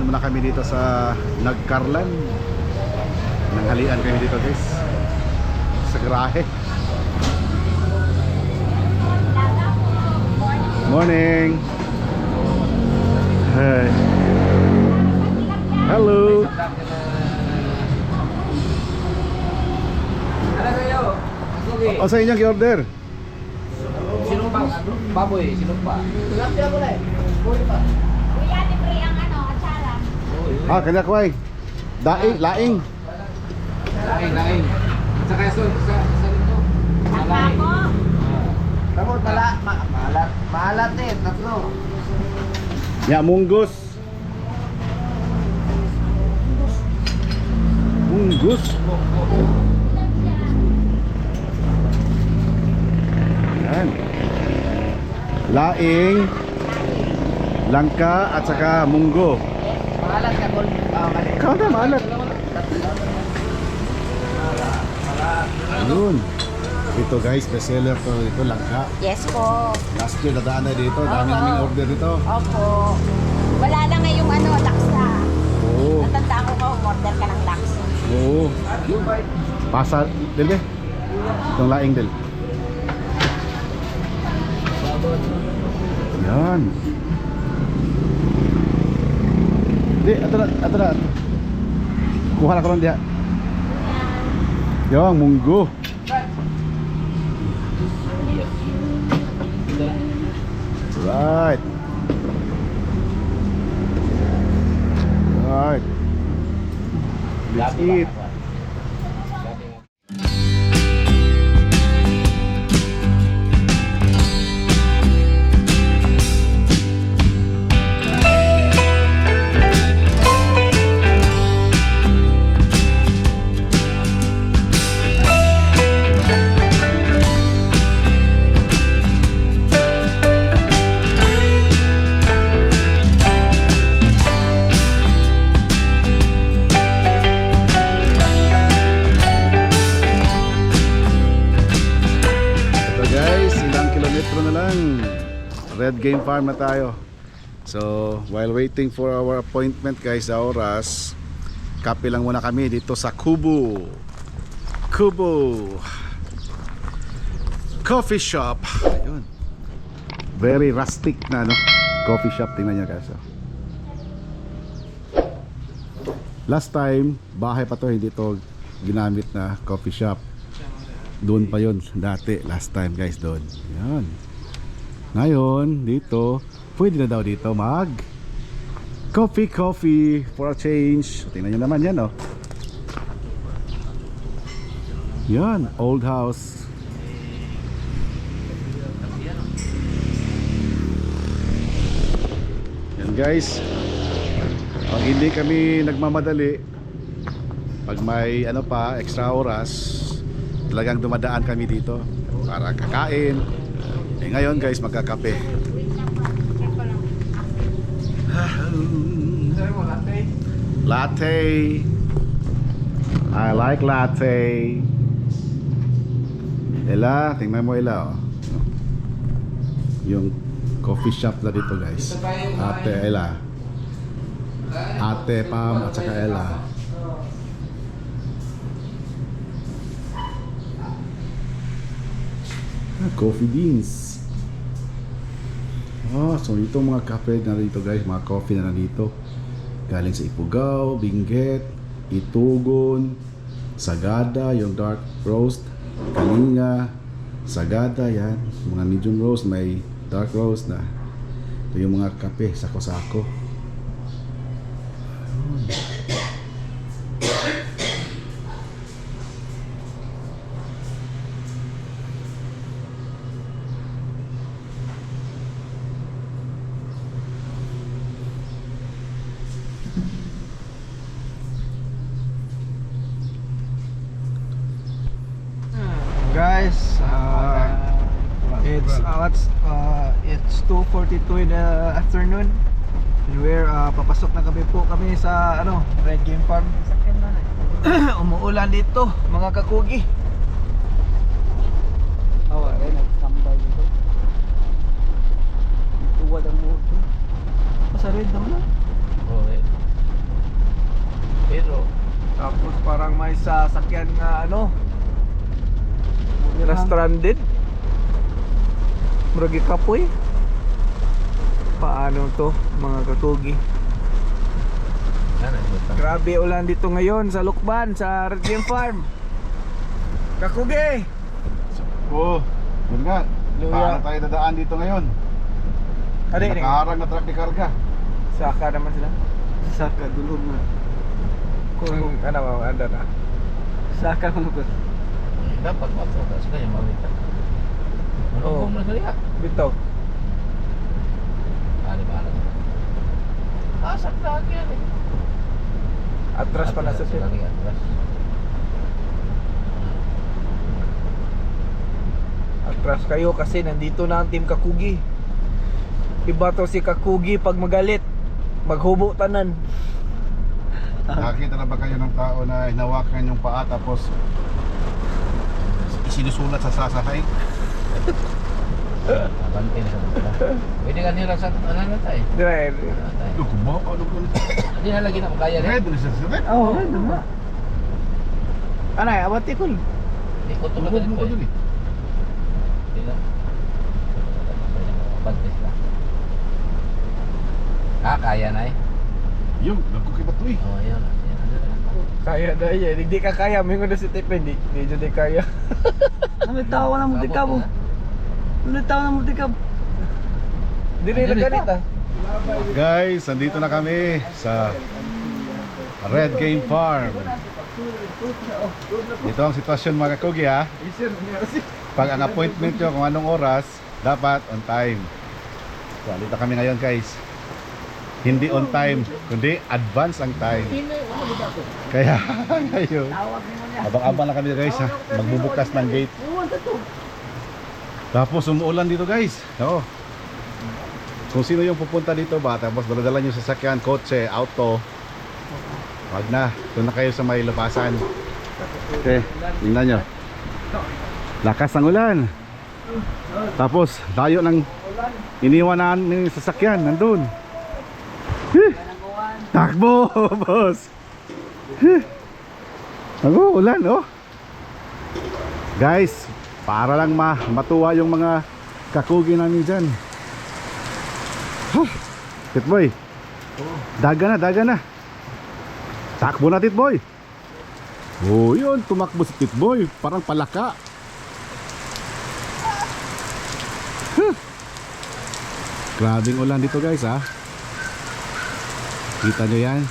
dumaan muna kami dito sa Nagkarlan. Nanghalian kami dito guys. Sa garahe. Morning. Hi. Hello. Ano. O sa inyong order? Sino ba? Baboy, sino pa? Kuya, libre ang ano, atsara. Ah, kanya ko ay. Daing, laing. Laing, laing. Sa kaso, sa sa nito. Tapa po. Tamo mala, ma, malat, malat eh, tatlo. Ya, munggus. Munggus. Yan. Laing, langka at saka munggo. Malat ka kol. Ah, mali. Ikaw na, maalat. Yun. Ito guys, bestseller to ito langka. Yes po. Last year nadaan na dito, dami naming order dito. Opo. Wala na ngayong ano, laksa. Oo. Natandaan ko ko, order ka ng laksa. Oo. Pasa, dili. Itong laing dil. Yan. Di, ato na, ato na. Kuha na ko lang diya. Yan, munggo. Right. Right. Let's eat. Game Farm na tayo. So, while waiting for our appointment guys sa oras, kape lang muna kami dito sa Kubo. Kubo. Coffee shop. Ayun. Very rustic na no? Coffee shop. Tingnan nyo guys. oh. Last time, bahay pa to, hindi to ginamit na coffee shop. Doon pa yon dati, last time guys doon. Yan. Ngayon, dito, pwede na daw dito mag coffee coffee for a change. Tingnan nyo naman yan oh. Yan, old house. Yan guys. Pag hindi kami nagmamadali, pag may ano pa, extra oras, talagang dumadaan kami dito para kakain. Eh ngayon guys, magkakape. Latte. I like latte. Ella, tingnan mo Ella. Oh. Yung coffee shop na dito guys. Ate Ella. Ate Pam at saka Ella. Ah, coffee beans. Ah, so ito mga kape na dito guys, mga coffee na nandito. Galing sa Ifugao, Benguet, Itugon, Sagada, yung dark roast, Kalinga, Sagada, yan. Mga medium roast, may dark roast na. Ito yung mga kape, sako-sako. 5.42 in the afternoon. And we're uh, papasok na kami po kami sa ano Red Game Farm. Umuulan dito mga kakugi. Oh, eh, ayun nag-standby dito. Tuwad ang muto sa red naman oh, eh. pero tapos parang may sasakyan nga ano Mura stranded. Mura gikapoy eh. Paano to mga katugi? yun? Grabe ulan dito ngayon sa Lukban, sa Red Game Farm. Kakugi! Oo. Yun nga. Paano tayo dadaan dito ngayon? Ano yun? Nakaharang na truck ni karga. Saka naman sila. Saka, dulog na. Kung ano mo, anda na. Saka ko lukot. Dapat masok ka sa kanya mawita. Ano Oo. mo na kaya? Bitaw. Ano ba? Ah, sa lagi yan eh. Atras pa na sa siya. Lagi atras. Atras kayo kasi nandito na ang team Kakugi. Iba to si Kakugi pag magalit. Maghubo tanan. Nakakita na ba kayo ng tao na hinawakan yung paa tapos isinusulat sa sasakay? Abante na sa mga. Pwede ka nila sa ano na tayo. Ano tayo? Ito, kumaw, ano ko Hindi na lagi na makaya rin. Red, ano siya red? Oh, ano ba? Anay, abati ko. Hindi ko tulad mo ko eh. eh. Hindi na. Abante sila. Ah, kaya na eh. Yung, nagkukibat to eh. Oo, yun. Ano na. Kaya na yan. Hindi ka kaya. Mingo na si Tipe. Hindi, hindi kaya. Ano tawa na mo di ka mo? Ano tawa na mo di ka? Hindi rin Andyan ganit ah. Guys, nandito na kami sa Red Game Farm. Ito ang sitwasyon mga kakugi ha. Pag ang appointment nyo kung anong oras, dapat on time. So, dito kami ngayon guys. Hindi on time, kundi advance ang time. Kaya ngayon, abang-abang na kami guys ha. Magbubukas ng gate. Tapos umuulan dito guys. Oo. Kung sino yung pupunta dito ba, tapos daladala nyo sa sakyan, kotse, auto, wag na. Doon na kayo sa may labasan. Okay, tingnan nyo. Lakas ng ulan. Tapos, tayo ng iniwanan ng sasakyan, nandun. Hih! Takbo, boss. Hih! Ako, ulan, oh. Guys, para lang ma matuwa yung mga kakugi namin dyan. Huh, Titboy. Daga na, daga na. Takbo na, Titboy. Oh, yun. Tumakbo si Titboy. Parang palaka. Huh. Grabing ulan dito, guys, ha. Kita nyo yan?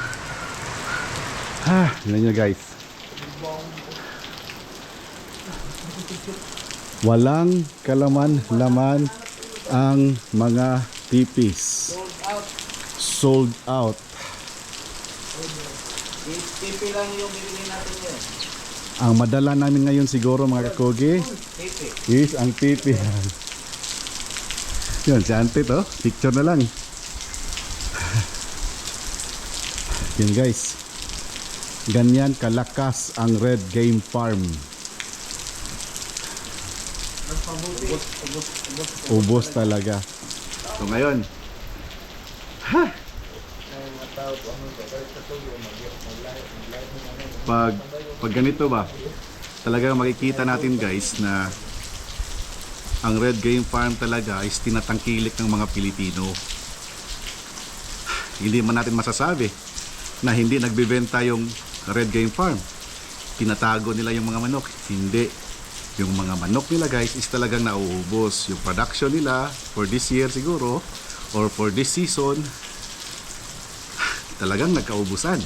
Ha, yun nyo, guys. Walang kalaman-laman ang mga tipis. Sold out. Tipi lang yung bibili natin yun. Ang madala namin ngayon siguro mga kakogi is ang pipi. Yun, si Ante to. Picture na lang. Yun guys. Ganyan kalakas ang Red Game Farm. Ubos talaga. So ngayon, pag pag ganito ba talaga makikita natin guys na ang Red Game Farm talaga is tinatangkilik ng mga Pilipino. Hindi man natin masasabi na hindi nagbebenta yung Red Game Farm. Tinatago nila yung mga manok. Hindi yung mga manok nila guys is talagang nauubos yung production nila for this year siguro or for this season talagang nagkaubusan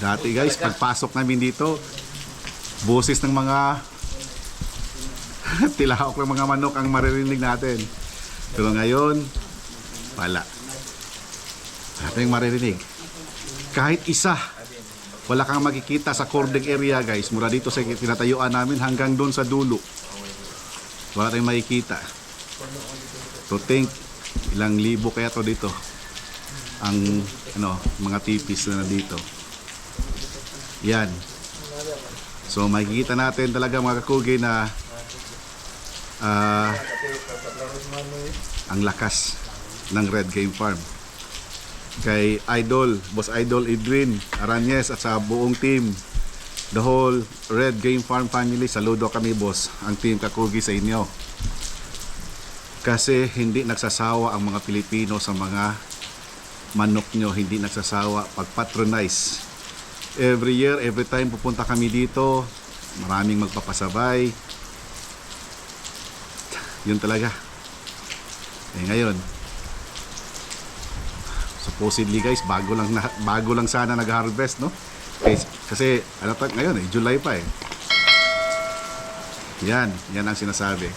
Dati guys, pagpasok namin dito, boses ng mga tilahok ng mga manok ang maririnig natin. Pero ngayon, wala. Wala tayong maririnig. Kahit isa, wala kang makikita sa cording area guys. Mula dito sa tinatayuan namin hanggang doon sa dulo. Wala tayong makikita. To think, ilang libo kaya to dito. Ang ano, mga tipis na dito. Yan. So makikita natin talaga mga kakugi na ah, ang lakas ng Red Game Farm. Kay Idol, Boss Idol Edwin Aranyes at sa buong team. The whole Red Game Farm family, saludo kami boss, ang team Kakugi sa inyo. Kasi hindi nagsasawa ang mga Pilipino sa mga manok nyo, hindi nagsasawa pag-patronize. Every year, every time pupunta kami dito, maraming magpapasabay. Yun talaga. Eh ngayon, supposedly guys, bago lang na, bago lang sana nag-harvest, no? Kasi, kasi ano ta ngayon eh, July pa eh. Yan, yan ang sinasabi.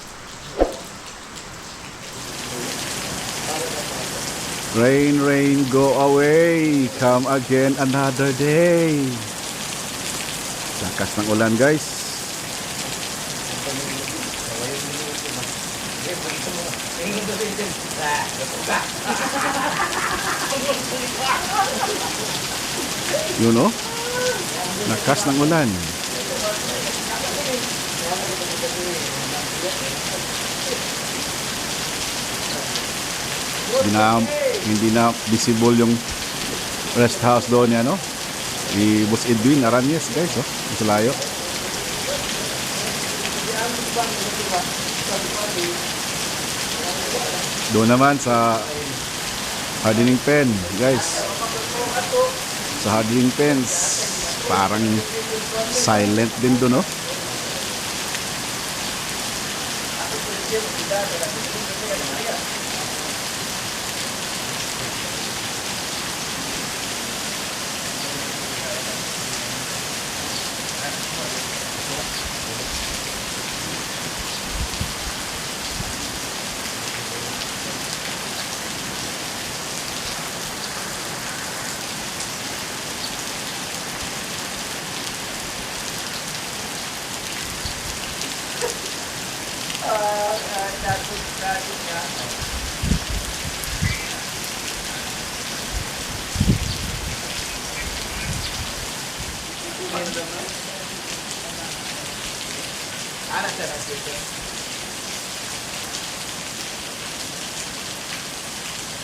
Rain, rain, go away. Come again another day. Lakas ng ulan, guys. Yun oh. Lakas ng ulan. Hindi na, hindi na visible yung rest house doon niya, no? Ni Boss Edwin Aranyes, guys, oh. Sa layo. Doon naman sa hardening pen, guys. Sa hardening pens, parang silent din doon, no?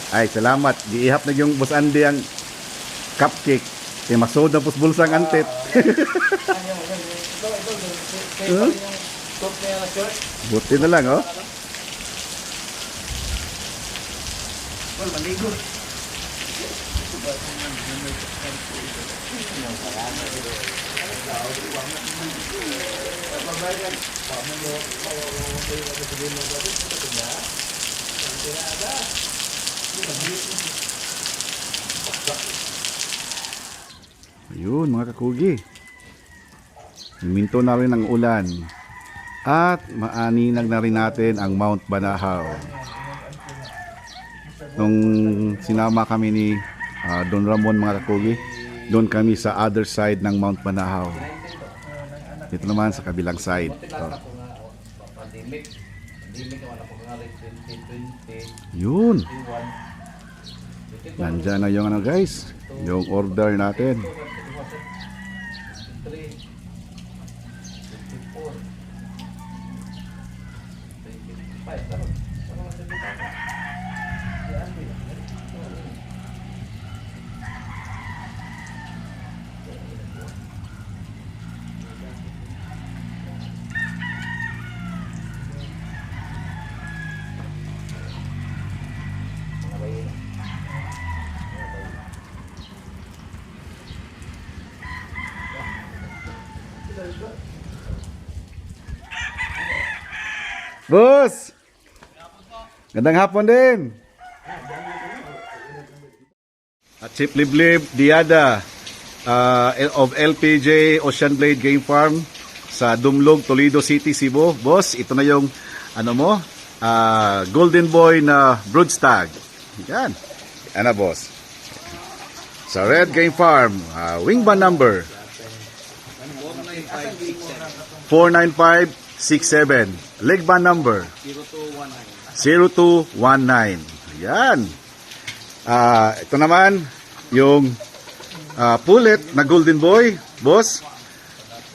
Ay, salamat. Giihap na yung Boss Andy ang cupcake. Kaya masod na pusbulsang antit. Huh? Buti na lang, oh. Ayun, mga kakugi. Minto na rin ang ulan. At maaninag na rin natin ang Mount Banahaw. Nung sinama kami ni ah, Don Ramon mga kakugi, doon kami sa other side ng Mount Banahaw. Dito naman sa kabilang side. Oh. Yun. Nandyan na yung ano guys, yung order natin. Boss! Gandang hapon din. At Chief Liblib Diada uh, of LPJ Ocean Blade Game Farm sa Dumlog, Toledo City, Cebu. Boss, ito na yung ano mo, uh, Golden Boy na Broodstag. Yan. Ano boss? Sa Red Game Farm, uh, wing number? 495 0968-637. Leg band number? 0219. 0219. Ayan. Uh, ito naman, yung ah, uh, pullet na golden boy, boss.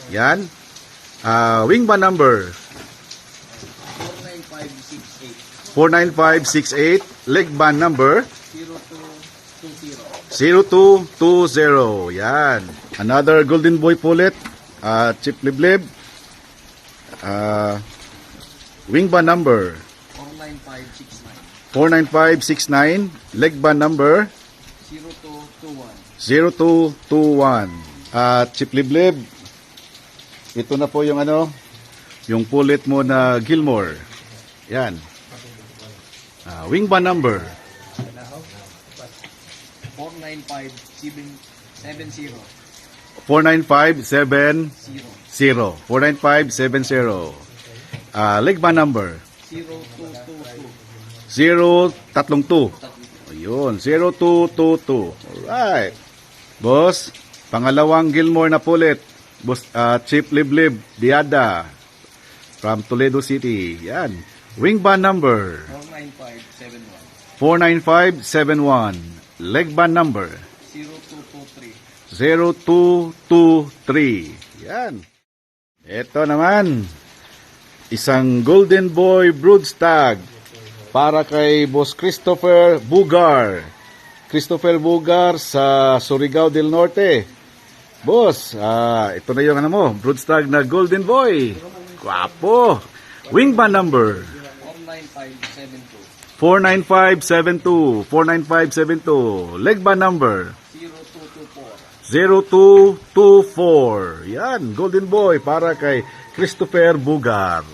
Yan. Uh, ah, wing band number? 49568. 49568. Leg band number? 0220. 0220. Yan. Another golden boy pullet. Uh, chip liblib. Uh, wing band number 49569. Leg band number 0221. At chip liblib. Ito na po yung ano, yung pullet mo na Gilmore. Yan. Ah, wing band number 495-70. 49570. 49570. Ah, leg band number 0222. 032. Ayun, 0222. Alright. Boss, pangalawang Gilmore na pulit. Boss, ah, Chief Liblib Diada from Toledo City. Yan. Wing band number 49571. 49571. Leg band number 0223. 0223. Yan. Ito naman. Isang Golden Boy Broodstag para kay Boss Christopher Bugar. Christopher Bugar sa Surigao del Norte. Boss, ah, ito na yung ano mo, Broodstag na Golden Boy. Guwapo. Wing band number 49572. 49572. 49572. Leg band number 0224. 0224. Yan, Golden Boy para kay Christopher Bugar.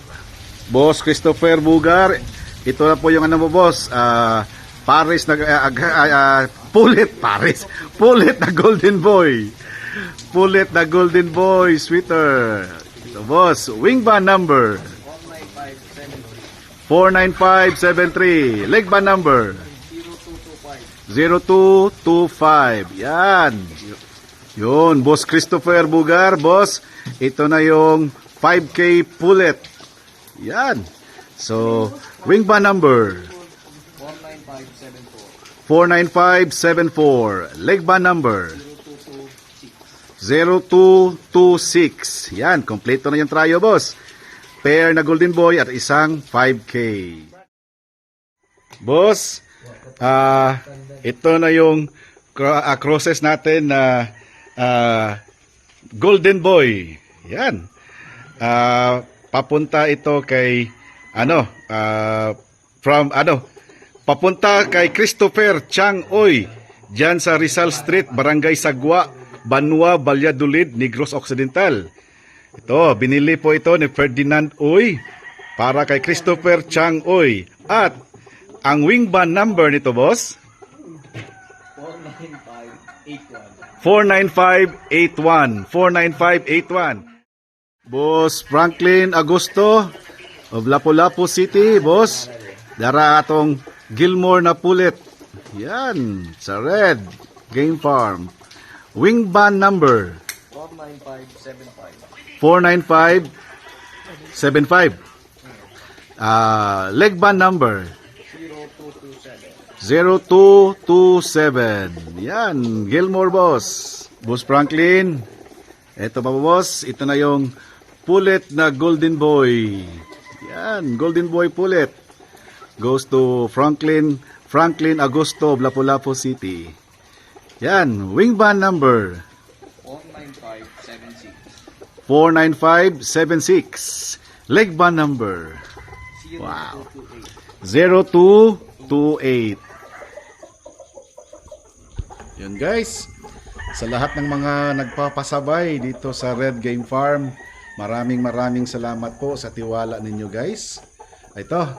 Boss Christopher Bugar, ito na po yung ano mo boss, ah Paris na ah, ah, ah, pulit Paris. Pulit na Golden Boy. Pulit na Golden Boy sweater. Ito boss, wing band number 49573. 49573. Leg band number 0225. 0225. Yan. Yun, Boss Christopher Bugar, boss. Ito na yung 5K pullet. Yan. So, wing band number 49574. 49574. Leg band number 0226. 0226. Yan, kompleto na yung tryo, boss. Pair na Golden Boy at isang 5K. Boss, ah ito na yung ah, crosses natin na ah, Golden Boy. Yan. Ah, papunta ito kay ano, ah, from ano, papunta kay Christopher Chang Oy diyan sa Rizal Street, Barangay Sagwa, Banwa, Valladolid, Negros Occidental. Ito, binili po ito ni Ferdinand Oy para kay Christopher Chang Oy. At ang wing band number nito, boss, 49581. 49581. Boss Franklin Agosto of Lapu-Lapu City, boss. Dara atong Gilmore na pulit. Yan, sa Red Game Farm. Wing band number 49575. 49575. Ah, leg band number 0227. 0227. Yan, Gilmore boss. Boss Franklin. Ito pa po boss, ito na yung pulit na Golden Boy. Yan, Golden Boy pulit. Goes to Franklin, Franklin Agosto of Lapu-Lapu City. Yan, wing band number 49576. 49576. Leg band number Wow. 0228. 0228. Yun guys. Sa lahat ng mga nagpapasabay dito sa Red Game Farm, maraming maraming salamat po sa tiwala ninyo guys. Ito,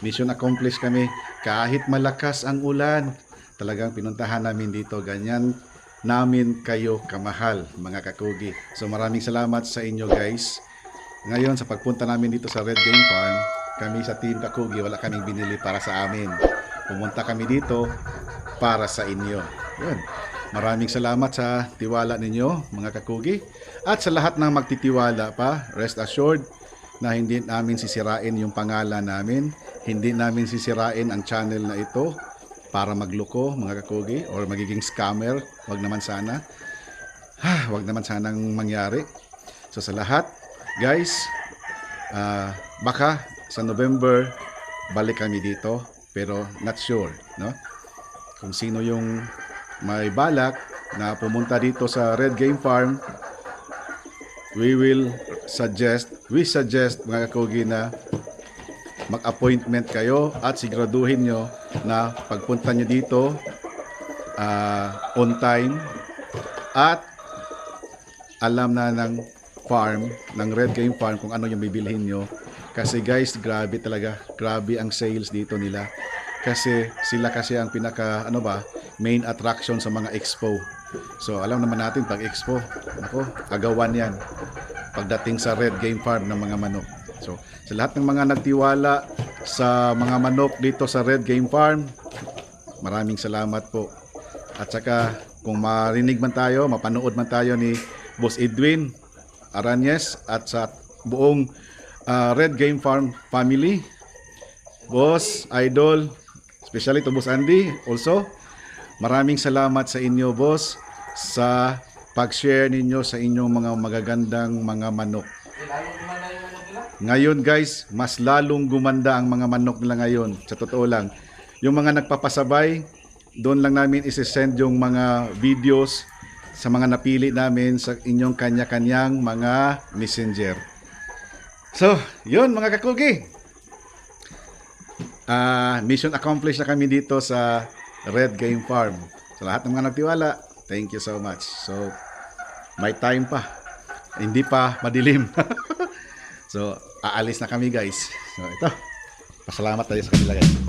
mission accomplished kami. Kahit malakas ang ulan, talagang pinuntahan namin dito. Ganyan namin kayo kamahal, mga kakugi. So maraming salamat sa inyo guys. Ngayon, sa pagpunta namin dito sa Red Game Farm, kami sa Team Kakugi, wala kaming binili para sa amin. Pumunta kami dito para sa inyo. Yun. Maraming salamat sa tiwala ninyo, mga kakugi. At sa lahat ng magtitiwala pa, rest assured na hindi namin sisirain yung pangalan namin. Hindi namin sisirain ang channel na ito para magloko, mga kakugi, or magiging scammer. Wag naman sana. Ha, wag naman sanang mangyari. So sa lahat, guys, ah, baka sa November balik kami dito pero not sure no kung sino yung may balak na pumunta dito sa Red Game Farm, we will suggest, we suggest mga kakugi na mag-appointment kayo at siguraduhin nyo na pagpunta nyo dito ah, on time at alam na ng farm, ng Red Game Farm kung ano yung bibilhin nyo. Kasi guys, grabe talaga. Grabe ang sales dito nila. Kasi sila kasi ang pinaka, ano ba, main attraction sa mga expo. So, alam naman natin pag expo, ako, agawan yan. Pagdating sa Red Game Farm ng mga manok. So, sa lahat ng mga nagtiwala sa mga manok dito sa Red Game Farm, maraming salamat po. At saka, kung marinig man tayo, mapanood man tayo ni Boss Edwin Aranyes at sa buong ah, Red Game Farm family, Boss, Idol, especially to Boss Andy also, maraming salamat sa inyo, Boss, sa pag-share ninyo sa inyong mga magagandang mga manok. Ngayon guys, mas lalong gumanda ang mga manok nila ngayon. Sa totoo lang. Yung mga nagpapasabay, doon lang namin isi-send yung mga videos sa mga napili namin sa inyong kanya-kanyang mga messenger. So, yun mga kakugi. Ah, mission accomplished na kami dito sa Red Game Farm. Sa lahat ng mga nagtiwala, thank you so much. So, may time pa. Hindi pa madilim. so, aalis na kami guys. So, ito. Pasalamat tayo sa kanila guys.